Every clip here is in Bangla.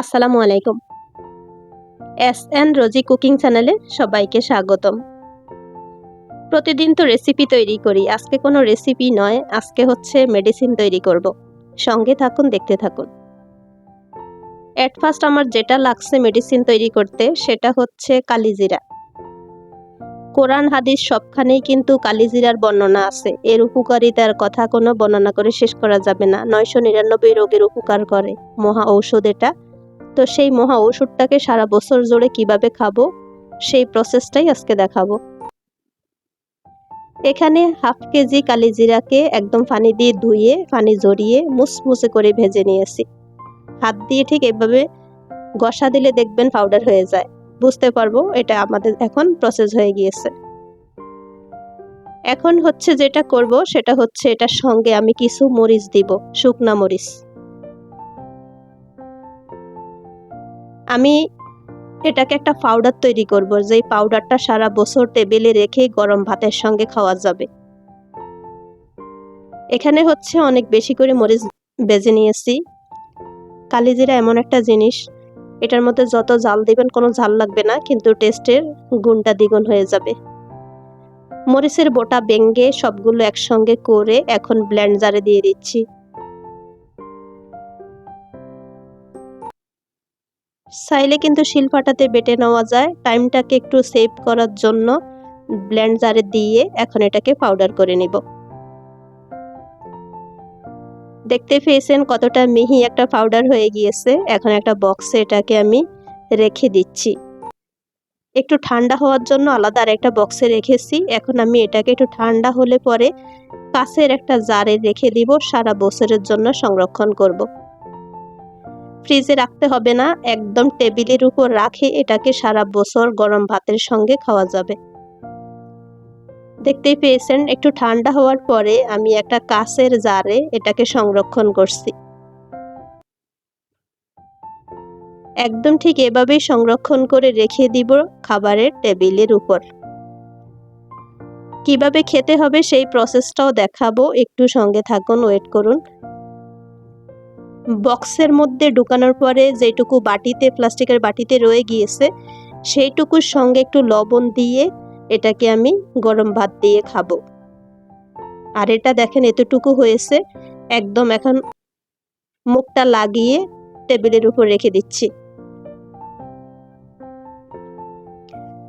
আসসালামু আলাইকুম। এস এন রোজি কুকিং চ্যানেলে সবাইকে স্বাগতম। প্রতিদিন তো রেসিপি তৈরি করি, আজকে কোনো রেসিপি নয়, আজকে হচ্ছে মেডিসিন তৈরি করব। সঙ্গে থাকুন, দেখতে থাকুন। অ্যাট ফার্স্ট আমার যেটা লাগছে মেডিসিন তৈরি করতে, সেটা হচ্ছে কালিজিরা কোরআন, হাদিস সবখানেই কিন্তু কালিজিরার বর্ণনা আছে। এর উপকারিতার কথা কোনো বর্ণনা করে শেষ করা যাবে না। নয়শো নিরানব্বই রোগের উপকার করে। মহা ঔষধ এটা। তো সেই মহা ওষুধটাকে সারা বছর জুড়ে কীভাবে খাব? সেই প্রসেসটাই আজকে দেখাবো। এখানে হাফ কেজি কালিজিরাকে একদম পানি দিয়ে ধুয়ে, পানি জড়িয়ে মুসমুসে করে ভেজে নিয়েছি। হাত দিয়ে ঠিক এভাবে গসা দিলে দেখবেন পাউডার হয়ে যায়। বুঝতে পারব, এটা আমাদের এখন প্রসেস হয়ে গিয়েছে। এখন হচ্ছে যেটা করব, সেটা হচ্ছে এটার সঙ্গে আমি কিছু মরিচ দিব, শুকনা মরিচ। আমি এটাকে একটা পাউডার তৈরি করব, যেই পাউডারটা সারা বছর টেবিলে রেখে গরম ভাতের সঙ্গে খাওয়া যাবে। এখানে হচ্ছে অনেক বেশি করে মরিচ বেজে নিয়েছি। কালিজিরা এমন একটা জিনিস, এটার মধ্যে যত জাল দিবেন কোনো ঝাল লাগবে না, কিন্তু টেস্টের গুণটা দ্বিগুণ হয়ে যাবে। মরিচের বোটা বেঙ্গে সবগুলো একসঙ্গে করে এখন ব্ল্যান্ড জারে দিয়ে দিচ্ছি। চাইলে কিন্তু শিলপাটাতে বেটে নেওয়া যায়। টাইমটাকে একটু সেভ করার জন্য ব্ল্যান্ড জারে দিয়ে এখন এটাকে পাউডার করে নিব। দেখতে পেয়েছেন কতটা মিহি একটা পাউডার হয়ে গিয়েছে। এখন একটা বক্সে এটাকে আমি রেখে দিচ্ছি। একটু ঠান্ডা হওয়ার জন্য আলাদা আর একটা বক্সে রেখেছি। এখন আমি এটাকে একটু ঠান্ডা হলে পরে কাছের একটা জারে রেখে দিব। সারা বছরের জন্য সংরক্ষণ করব। ফ্রিজে রাখতে হবে না, একদম টেবিলের উপর রাখে এটাকে সারা বছর গরম ভাতের সঙ্গে খাওয়া যাবে। দেখতেই পেয়েছেন, একটু ঠান্ডা হওয়ার পরে আমি একটা কাঁচের জারে এটাকে সংরক্ষণ করছি। একদম ঠিক এভাবেই সংরক্ষণ করে রেখে দিব খাবারের টেবিলের উপর। কীভাবে খেতে হবে সেই প্রসেসটাও দেখাবো, একটু সঙ্গে থাকুন, ওয়েট করুন। বক্সের মধ্যে ঢুকানোর পরে যেটুকু বাটিতে, প্লাস্টিকের বাটিতে রয়ে গিয়েছে, সেইটুকুর সঙ্গে একটু লবণ দিয়ে এটাকে আমি গরম ভাত দিয়ে খাব। আর এটা দেখেন এতটুকু হয়েছে, একদম এখন মুখটা লাগিয়ে টেবিলের উপর রেখে দিচ্ছি।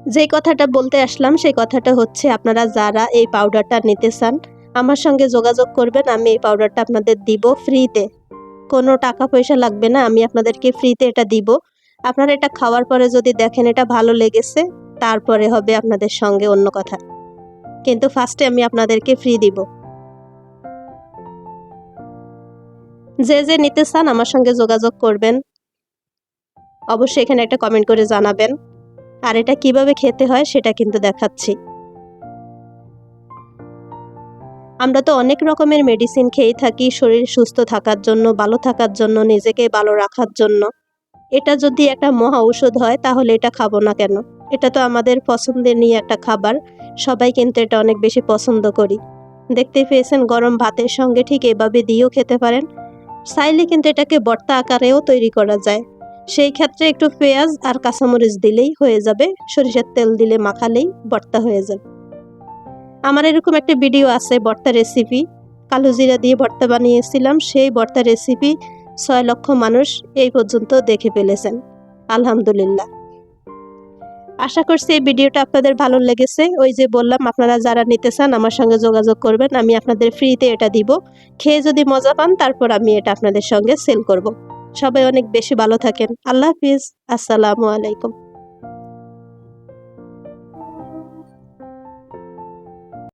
যে কথাটা বলতে আসলাম, সেই কথাটা হচ্ছে আপনারা যারা এই পাউডারটা নিতে চান, আমার সঙ্গে যোগাযোগ করবেন, আমি এই পাউডারটা আপনাদের দিব ফ্রিতে। কোনো টাকা পয়সা লাগবে না, আমি আপনাদেরকে ফ্রিতে এটা দিব। আপনারা এটা খাওয়ার পরে যদি দেখেন এটা ভালো লেগেছে, তারপরে হবে আপনাদের সঙ্গে অন্য কথা। কিন্তু ফার্স্টে আমি আপনাদেরকে ফ্রি দিব। যে যে নিতে চান আমার সঙ্গে যোগাযোগ করবেন। অবশ্যই এখানে একটা কমেন্ট করে জানাবেন। আর এটা কীভাবে খেতে হয় সেটা কিন্তু দেখাচ্ছি। আমরা তো অনেক রকমের মেডিসিন খেয়ে থাকি শরীর সুস্থ থাকার জন্য, ভালো থাকার জন্য, নিজেকে ভালো রাখার জন্য। এটা যদি একটা মহা ঔষধ হয়, তাহলে এটা খাব না কেন? এটা তো আমাদের পছন্দের নিয়ে একটা খাবার। সবাই কিন্তু এটা অনেক বেশি পছন্দ করি। দেখতে পেয়েছেন, গরম ভাতের সঙ্গে ঠিক এভাবে দিয়েও খেতে পারেন। চাইলে কিন্তু এটাকে বর্তা আকারেও তৈরি করা যায়। সেই ক্ষেত্রে একটু পেঁয়াজ আর কাঁচামরিচ দিলেই হয়ে যাবে। সরিষার তেল দিলে মাখালেই বর্তা হয়ে যাবে। আমার এরকম একটা ভিডিও আছে বর্তা রেসিপি কালো জিরা দিয়ে ভর্তা বানিয়েছিলাম, সেই ভর্তা রেসিপি ছয় লক্ষ মানুষ এই পর্যন্ত দেখে ফেলেছেন। আলহামদুলিল্লাহ। আশা করছি এই ভিডিওটা আপনাদের ভালো লেগেছে। ওই যে বললাম, আপনারা যারা নিতে চান আমার সঙ্গে যোগাযোগ করবেন, আমি আপনাদের ফ্রিতে এটা দিব। খেয়ে যদি মজা পান, তারপর আমি এটা আপনাদের সঙ্গে সেল করব। সবাই অনেক বেশি ভালো থাকেন। আল্লাহ হাফিজ। আসসালামু আলাইকুম।